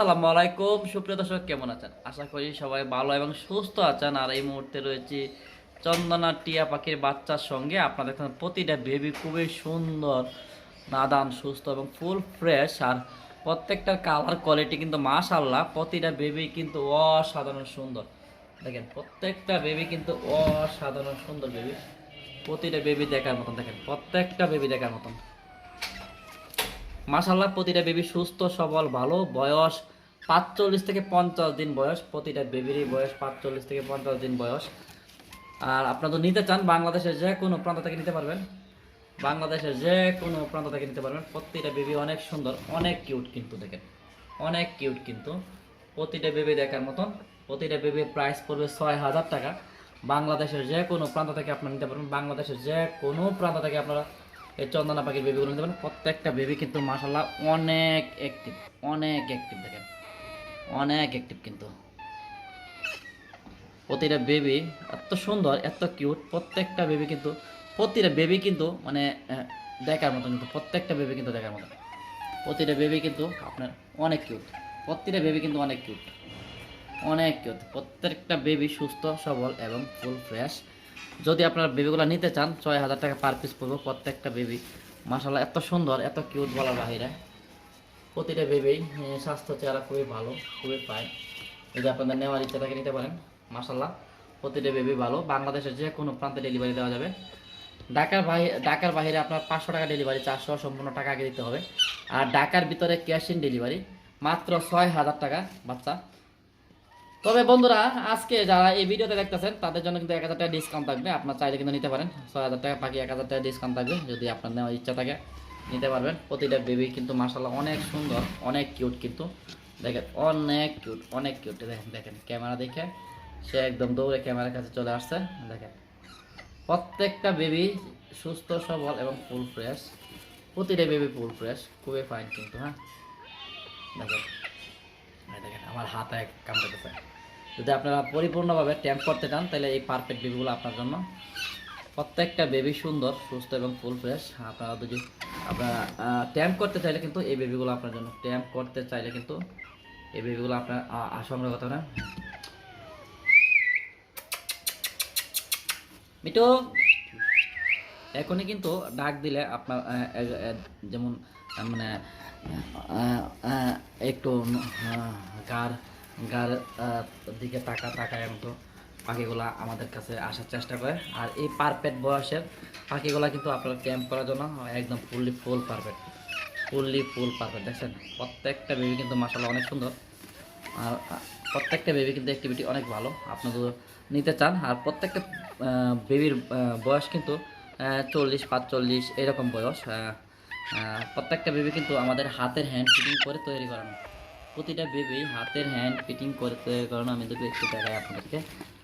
আসসালামু আলাইকুম। সুপ্রিয় দর্শক, কেমন আছেন? আশা করি সবাই ভালো এবং সুস্থ আছেন। আর এই মুহূর্তে রয়েছে চন্দনা টিয়া পাখির বাচ্চার সঙ্গে। আপনারা দেখেন প্রতিটা বেবি খুবই সুন্দর, নাদান, সুস্থ এবং ফুল ফ্রেশ আর প্রত্যেকটার কালার কোয়ালিটি কিন্তু মাশাল্লাহ প্রতিটা বেবি কিন্তু অসাধারণ সুন্দর। দেখেন, প্রত্যেকটা বেবি কিন্তু অসাধারণ সুন্দর বেবি প্রতিটা বেবি দেখার মতন, দেখেন, প্রত্যেকটা বেবি দেখার মতন। মাশাল্লাহ প্রতিটা বেবি সুস্থ, সবল, ভালো, বয়স পাঁচচল্লিশ থেকে পঞ্চাশ দিন বয়স, প্রতিটা বেবিরই বয়স পাঁচচল্লিশ থেকে পঞ্চাশ দিন বয়স। আর আপনারা তো নিতে চান, বাংলাদেশের যে কোনো প্রান্ত থেকে নিতে পারবেন। বাংলাদেশের যে কোনো প্রান্ত থেকে নিতে পারবেন। প্রতিটা বেবি অনেক সুন্দর, অনেক কিউট কিন্তু দেখেন, অনেক কিউট কিন্তু। প্রতিটা বেবি দেখার মতন, প্রতিটা বেবির প্রাইস পড়বে ছয় হাজার টাকা। বাংলাদেশের যে কোনো প্রান্ত থেকে আপনারা নিতে পারবেন। বাংলাদেশের যে কোনো প্রান্ত থেকে আপনারা এই চন্দনা পাখির বেবিগুলো নিতে পারেন। প্রত্যেকটা বেবি কিন্তু মাসাল্লাহ অনেক অ্যাক্টিভ অনেক অ্যাক্টিভ দেখেন। অনেক অ্যাক্টিভ কিন্তু। প্রতিটা বেবি এত সুন্দর, এত কিউট প্রত্যেকটা বেবি কিন্তু, প্রতিটা বেবি কিন্তু মানে দেখার মতো কিন্তু, প্রত্যেকটা বেবি কিন্তু দেখার মতো। প্রতিটা বেবি কিন্তু আপনার অনেক কিউট প্রতিটা বেবি কিন্তু অনেক কিউট অনেক কিউট প্রত্যেকটা বেবি সুস্থ, সবল এবং ফুল ফ্রেশ যদি আপনারা বেবিগুলো নিতে চান, ছয় হাজার টাকা পার পিস পড়ব প্রত্যেকটা বেবি মাসাল্লাহ এত সুন্দর, এত কিউট বলার বাহিরে প্রতিটা বেবি স্বাস্থ্য চেহারা খুবই ভালো, খুবই পায় যদি আপনাদের নেওয়ার ইচ্ছা থাকে নিতে পারেন। মাসাল্লাহ প্রতিটা বেবি ভালো। বাংলাদেশের যে কোনো প্রান্তে ডেলিভারি দেওয়া যাবে। ঢাকার বাইরে ঢাকার বাইরে আপনার পাঁচশো টাকা ডেলিভারি চারশো সম্পূর্ণ টাকা আগে দিতে হবে। আর ঢাকার ভিতরে ক্যাশ ইন ডেলিভারি মাত্র ছয় হাজার টাকা, বাচ্চা। তবে বন্ধুরা, আজকে যারা এই ভিডিওতে দেখতেছেন, তাদের জন্য কিন্তু এক হাজার টাকা ডিসকাউন্ট থাকবে। আপনার চাইলে কিন্তু নিতে পারেন। ছয় হাজার টাকা বাকি এক হাজার টাকা ডিসকাউন্ট থাকবে, যদি আপনার নেওয়ার ইচ্ছা থাকে, নিতে পারবেন। প্রতিটা বেবি কিন্তু মার্শাল্লাহ অনেক সুন্দর, অনেক কিউট কিন্তু। দেখেন, অনেক কিউট অনেক কিউট দেখেন দেখেন, ক্যামেরা দেখে সে একদম দৌড়ে ক্যামেরার কাছে চলে আসছে। দেখেন, প্রত্যেকটা বেবি সুস্থ, সবল এবং ফুল ফ্রেশ প্রতিটা বেবি ফুল ফ্রেশ খুবই ফাইন কিন্তু হ্যাঁ? দেখেন দেখেন আমার হাতে কামড়াতেছে যদি আপনারা পরিপূর্ণভাবে ট্যাম্প করতে চান, তাহলে এই পারফেক্ট বেবিগুলো আপনার জন্য। প্রত্যেকটা বেবি সুন্দর, সুস্থ এবং ফুল ফ্রেশ আপনারা যদি আপনারা ট্যাম্প করতে চাইলে কিন্তু এই বেবিগুলো আপনার জন্য। ট্যাম্প করতে চাইলে কিন্তু এই বেবিগুলো আপনার আসমের কথা না। মিটু এখনই কিন্তু ডাক দিলে আপনার যেমন মানে একটু গার গার দিকে টাকা টাকায় মতো পাখিগুলা আমাদের কাছে আসার চেষ্টা করে। আর এই পারফেক্ট বয়সের পাখিগুলা কিন্তু আপনার ক্যাম্প করার জন্য একদম fully full perfect fully full perfect দেখছেন? প্রত্যেকটা বেবি কিন্তু মাসাল্লাহ অনেক সুন্দর। আর প্রত্যেকটা বেবি কিন্তু অ্যাক্টিভিটি অনেক ভালো। আপনি যদি নিতে চান, আর প্রত্যেকটা বেবির বয়স কিন্তু চল্লিশ, পাঁচচল্লিশ এরকম বয়স। প্রত্যেকটা বেবি কিন্তু আমাদের হাতের হ্যান্ড ফিটিং করে তৈরি করানো। প্রতিটা বেবি হাতের হ্যান্ড ফিটিং করে তৈরি করানো আমি দেখব একটু দেখাই আপনাদেরকে।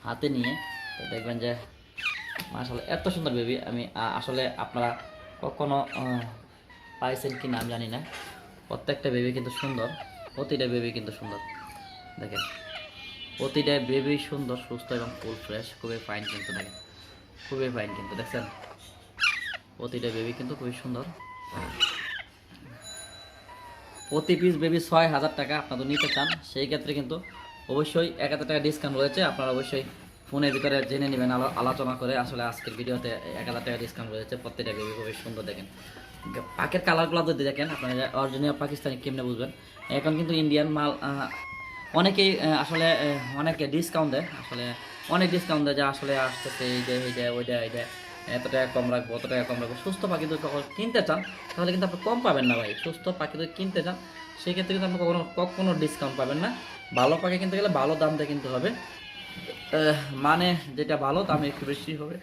হাতে নিয়ে তো দেখবেন যে মাসাল এত সুন্দর বেবি আমি আসলে আপনারা কখনো পাইছেন কি নাম জানি না। প্রত্যেকটা বেবি কিন্তু সুন্দর, প্রতিটা বেবি কিন্তু সুন্দর। দেখেন, প্রতিটা বেবি সুন্দর, সুস্থ এবং ফুল ফ্রেশ খুবই ফাইন কিন্তু দেখেন। খুবই ফাইন কিন্তু, দেখছেন? প্রতিটা বেবি কিন্তু খুবই সুন্দর। প্রতি পিস বেবি ছয় হাজার টাকা আপনারা নিতে চান, সেই ক্ষেত্রে কিন্তু অবশ্যই এক হাজার টাকা ডিসকাউন্ট রয়েছে। আপনারা অবশ্যই ফোনের ভিতরে জেনে নেবেন, আলো আলোচনা করে আসলে আজকের ভিডিওতে এক হাজার টাকা ডিসকাউন্ট রয়েছে। প্রত্যেকটা বেবি খুবই সুন্দর দেখেন। পাখির কালারগুলো যদি দেখেন, আপনারা অরিজিনাল পাকিস্তানি কেমনে বুঝবেন? এখন কিন্তু ইন্ডিয়ান মাল অনেকেই আসলে অনেকে ডিসকাউন্ট দেয়। আসলে অনেক ডিসকাউন্ট দেয় যে আসলে আসতেছে, এই যে এই যে ওইটা এইটা এত টাকা কম রাখব, অত টাকা কম রাখব। সুস্থ পাখি যদি কখনো কিনতে চান, তাহলে কিন্তু আপনি কম পাবেন না ভাই। সুস্থ পাখি যদি কিনতে চান, সেক্ষেত্রে কিন্তু আপনি কখনো কখনো ডিসকাউন্ট পাবেন না। ভালো পাখি কিনতে গেলে ভালো দাম দিয়ে কিনতে হবে। মানে যেটা ভালো, দাম একটু বেশি হবে।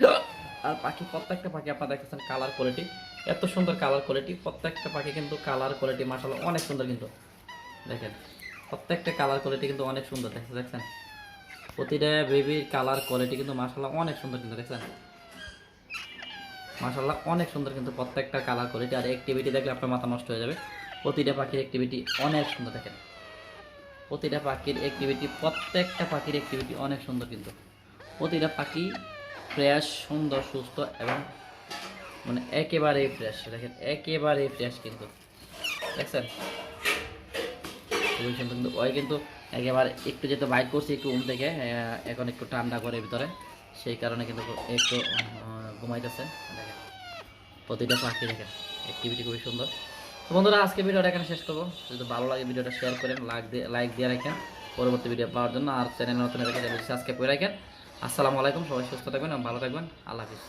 আর পাখি, প্রত্যেকটা পাখি আপনারা দেখতেছেন কালার কোয়ালিটি এত সুন্দর কালার কোয়ালিটি প্রত্যেকটা পাখি কিন্তু কালার কোয়ালিটি মাসাল্লাহ অনেক সুন্দর কিন্তু। দেখেন। প্রত্যেকটা কালার কোয়ালিটি কিন্তু অনেক সুন্দর দেখছেন দেখছেন? প্রতিটা বেবির কালার কোয়ালিটি কিন্তু মাসাল্লাহ অনেক সুন্দর কিন্তু, দেখছেন? মাসাল্লাহ অনেক সুন্দর কিন্তু প্রত্যেকটা কালার কোয়ালিটি আর অ্যাক্টিভিটি দেখলে আপনার মাথা নষ্ট হয়ে যাবে। প্রতিটা পাখির অ্যাক্টিভিটি অনেক সুন্দর, দেখেন? প্রতিটা পাখির অ্যাক্টিভিটি প্রত্যেকটা পাখির অ্যাক্টিভিটি অনেক সুন্দর কিন্তু। প্রতিটা পাখি ফ্রেশ সুন্দর, সুস্থ এবং মানে একেবারেই ফ্রেশ দেখেন? একেবারেই ফ্রেশ কিন্তু, দেখছেন? সুন্দর কিন্তু ওই কিন্তু একেবারে একটু যেহেতু করছি, একটু ঘুম থেকে এখন একটু ঠান্ডা করে ভিতরে, সেই কারণে কিন্তু একটু ঘুমাইতেছে। দেখেন, প্রতিটা পাখি দেখেন অ্যাক্টিভিটি খুবই সুন্দর। তো বন্ধুরা, আজকে ভিডিওটা এখানে শেষ করব। যদি ভালো লাগে ভিডিওটা শেয়ার করেন লাইক দিয়ে লাইক দিয়ে রাখেন পরবর্তী ভিডিও পাওয়ার জন্য। আর চ্যানেল নতুন সাবস্ক্রাইব করে রাখেন। আসসালামু আলাইকুম, সবাই সুস্থ থাকবেন ভালো থাকবেন। আল্লাহ হাফিজ।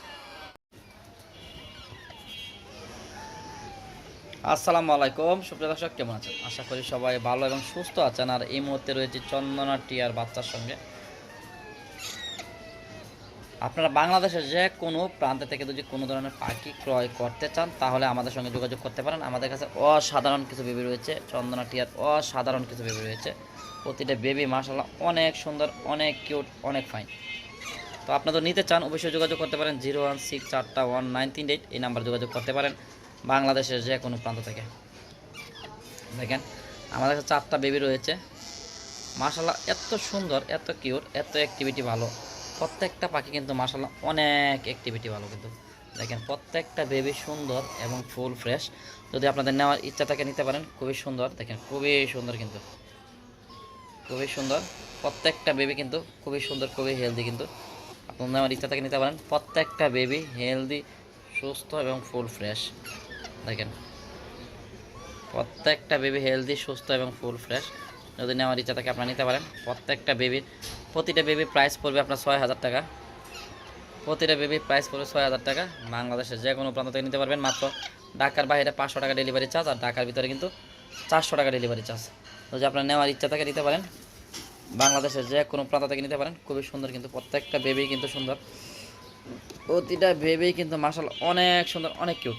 আসসালামু আলাইকুম। সুপ্রিয় দর্শক, কেমন আছেন? আশা করি সবাই ভালো এবং সুস্থ আছেন। আর এই মুহূর্তে রয়েছে চন্দনা টিয়ার বাচ্চার সঙ্গে। আপনারা বাংলাদেশের যে কোনো প্রান্ত থেকে যদি কোনো ধরনের পাখি ক্রয় করতে চান, তাহলে আমাদের সঙ্গে যোগাযোগ করতে পারেন। আমাদের কাছে অসাধারণ কিছু বেবি রয়েছে। চন্দনা টিয়ার অসাধারণ কিছু বেবি রয়েছে। প্রতিটা বেবি মাসাল্লাহ অনেক সুন্দর, অনেক কিউট, অনেক ফাইন। তো আপনারা যদি নিতে চান, অবশ্যই যোগাযোগ করতে পারেন। জিরো ওয়ান সিক্স চারটা ওয়ান নাইন তিন এইট এই নাম্বার যোগাযোগ করতে পারেন। বাংলাদেশের যে কোনো প্রান্ত থেকে। দেখেন, আমাদের কাছে চারটা বেবি রয়েছে। মাশাল্লাহ এত সুন্দর, এত কিউট এত অ্যাক্টিভিটি ভালো। প্রত্যেকটা পাখি কিন্তু মাশাল্লাহ অনেক অ্যাক্টিভিটি ভালো কিন্তু। দেখেন, প্রত্যেকটা বেবি সুন্দর এবং ফুল ফ্রেশ যদি আপনাদের নেওয়ার ইচ্ছা থাকে, নিতে পারেন। খুবই সুন্দর, দেখেন, খুবই সুন্দর কিন্তু। খুবই সুন্দর, প্রত্যেকটা বেবি কিন্তু খুবই সুন্দর, খুবই হেলদি কিন্তু। আপনার নেওয়ার ইচ্ছা থাকে, নিতে পারেন। প্রত্যেকটা বেবি হেলদি সুস্থ এবং ফুল ফ্রেশ দেখেন। প্রত্যেকটা বেবি হেলদি সুস্থ এবং ফুল ফ্রেশ যদি নেওয়ার ইচ্ছা থাকে আপনারা নিতে পারেন। প্রত্যেকটা বেবির প্রতিটা বেবি প্রাইস পড়বে আপনার ছয় হাজার টাকা। প্রতিটা বেবি প্রাইস পড়বে ছয় হাজার টাকা। বাংলাদেশের যে কোনো প্রান্ত থেকে নিতে পারবেন। মাত্র ঢাকার বাইরে পাঁচশো টাকা ডেলিভারি চার্জ আর ঢাকার ভিতরে কিন্তু চারশো টাকা ডেলিভারি চার্জ যদি আপনার নেওয়ার ইচ্ছা থাকে নিতে পারেন। বাংলাদেশের যে কোনো প্রান্ত থেকে নিতে পারেন। খুবই সুন্দর কিন্তু প্রত্যেকটা বেবি কিন্তু সুন্দর। প্রতিটা বেবি কিন্তু মার্শাল অনেক সুন্দর, অনেক কিউট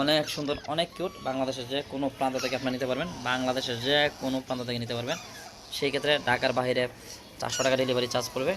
অনেক সুন্দর, অনেক কিউট বাংলাদেশের যে কোনো প্রান্ত থেকে আপনি নিতে পারবেন। বাংলাদেশের যে কোনো প্রান্ত থেকে নিতে পারবেন। সেই ক্ষেত্রে ঢাকার বাইরে চারশো টাকা ডেলিভারি চার্জ পড়বে।